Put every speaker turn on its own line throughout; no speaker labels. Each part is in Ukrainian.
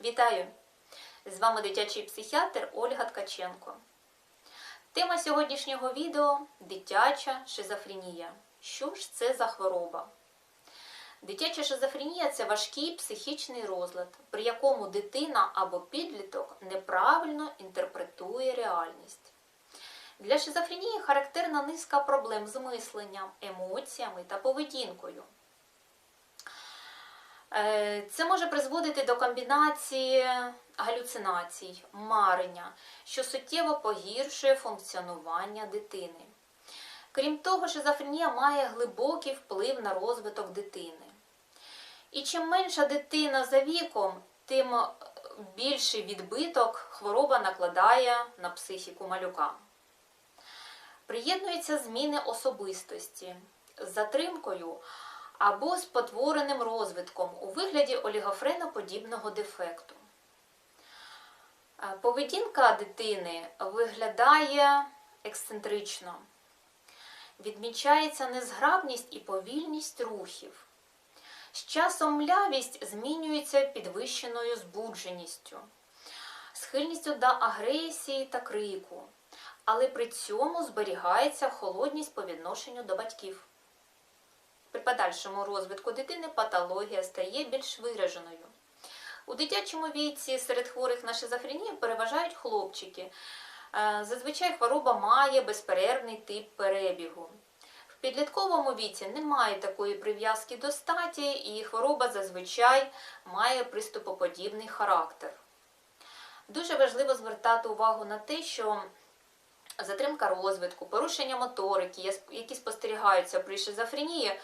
Вітаю! З вами дитячий психіатр Ольга Ткаченко. Тема сьогоднішнього відео дитяча шизофренія. Що ж це за хвороба? Дитяча шизофренія це важкий психічний розлад, при якому дитина або підліток неправильно інтерпретує реальність. Для шизофренії характерна низка проблем з мисленням, емоціями та поведінкою. Е, Це може призводити до комбінації галюцинацій, марення, що суттєво погіршує функціонування дитини. Крім того, шизофренія має глибокий вплив на розвиток дитини. І чим менша дитина за віком, тим більший відбиток хвороба накладає на психіку малюка. Приєднуються зміни особистості з затримкою або спотвореним розвитком у вигляді олігофреноподібного дефекту. Е, Поведінка дитини виглядає ексцентрично. Відмічається незграбність і повільність рухів. З часом млявість змінюється підвищеною збудженістю, схильністю до агресії та крику, але при цьому зберігається холодність по відношенню до батьків. При подальшому розвитку дитини патологія стає більш вираженою. У дитячому віці серед хворих на шизофренію переважають хлопчики. Е, Зазвичай хвороба має безперервний тип перебігу. В підлітковому віці немає такої прив'язки до статі, і хвороба зазвичай має приступоподібний характер. Дуже важливо звертати увагу на те, що затримка розвитку, порушення моторики, які спостерігаються при шизофренії,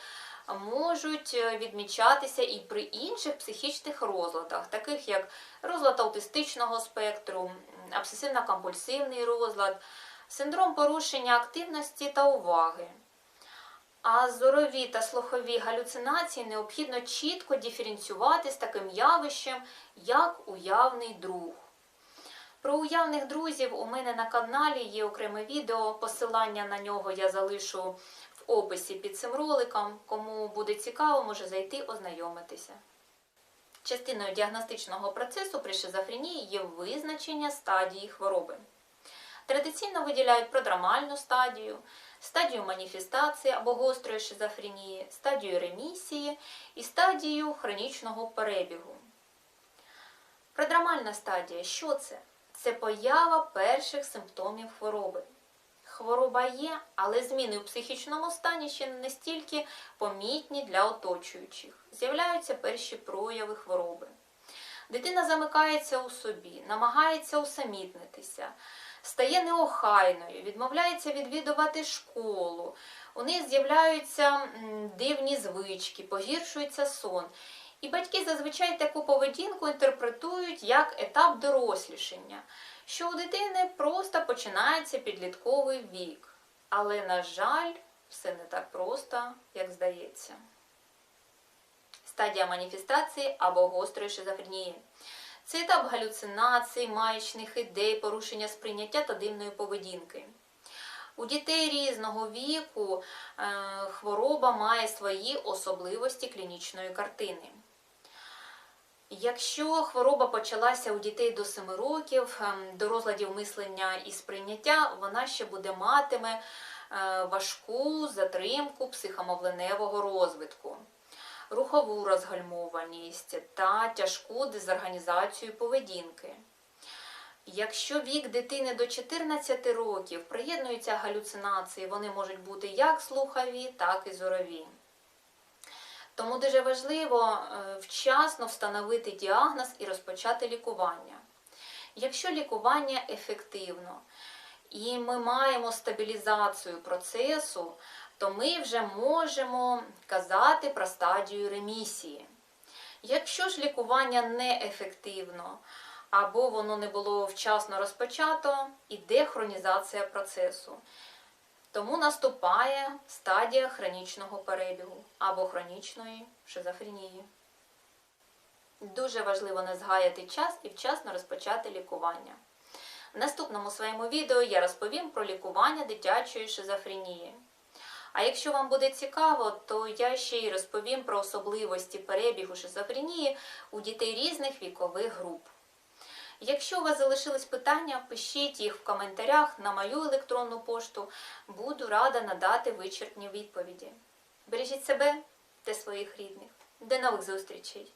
можуть е, відмічатися і при інших психічних розладах, таких як розлад аутистичного спектру, обсесивно-компульсивний розлад, синдром порушення активності та уваги. А зорові та слухові галюцинації необхідно чітко диференціювати з таким явищем, як уявний друг. Про уявних друзів у мене на каналі є окреме відео, посилання на нього я залишу описі під цим роликом. Кому буде цікаво, може зайти ознайомитися. Частиною діагностичного процесу при шизофренії є визначення стадії хвороби. Традиційно виділяють продрамальну стадію, стадію маніфестації або гострої шизофренії, стадію ремісії і стадію хронічного перебігу. Продрамальна стадія що це? Це поява перших симптомів хвороби. Хвороба є, але зміни у психічному стані ще не настільки помітні для оточуючих. З'являються перші прояви хвороби. Дитина замикається у собі, намагається усамітнитися, стає неохайною, відмовляється відвідувати школу. У неї з'являються дивні звички, погіршується сон. І батьки зазвичай таку поведінку інтерпретують як етап дорослішання, що у дитини просто починається підлітковий вік. Але, на жаль, все не так просто, як здається. Стадія маніфестації або гострої шизофренії. Це етап галюцинацій, маячних ідей, порушення сприйняття та дивної поведінки. У дітей різного віку е, хвороба має свої особливості клінічної картини. Якщо хвороба почалася у дітей до 7 років, ем, до розладів мислення і сприйняття, вона ще буде матиме е, важку затримку психомовленевого розвитку, рухову розгальмованість та тяжку дезорганізацію поведінки. Якщо вік дитини до 14 років приєднуються галюцинації, вони можуть бути як слухові, так і зорові. Тому дуже важливо е, вчасно встановити діагноз і розпочати лікування. Якщо лікування ефективно і ми маємо стабілізацію процесу, то ми вже можемо казати про стадію ремісії. Якщо ж лікування неефективно або воно не було вчасно розпочато, іде хронізація процесу. Тому наступає стадія хронічного перебігу або хронічної шизофренії. Дуже важливо не згаяти час і вчасно розпочати лікування. В наступному своєму відео я розповім про лікування дитячої шизофренії. А якщо вам буде цікаво, то я ще й розповім про особливості перебігу шизофренії у дітей різних вікових груп. Якщо у вас залишились питання, пишіть їх в коментарях на мою електронну пошту. Буду рада надати вичерпні відповіді. Бережіть себе та своїх рідних. До нових зустрічей!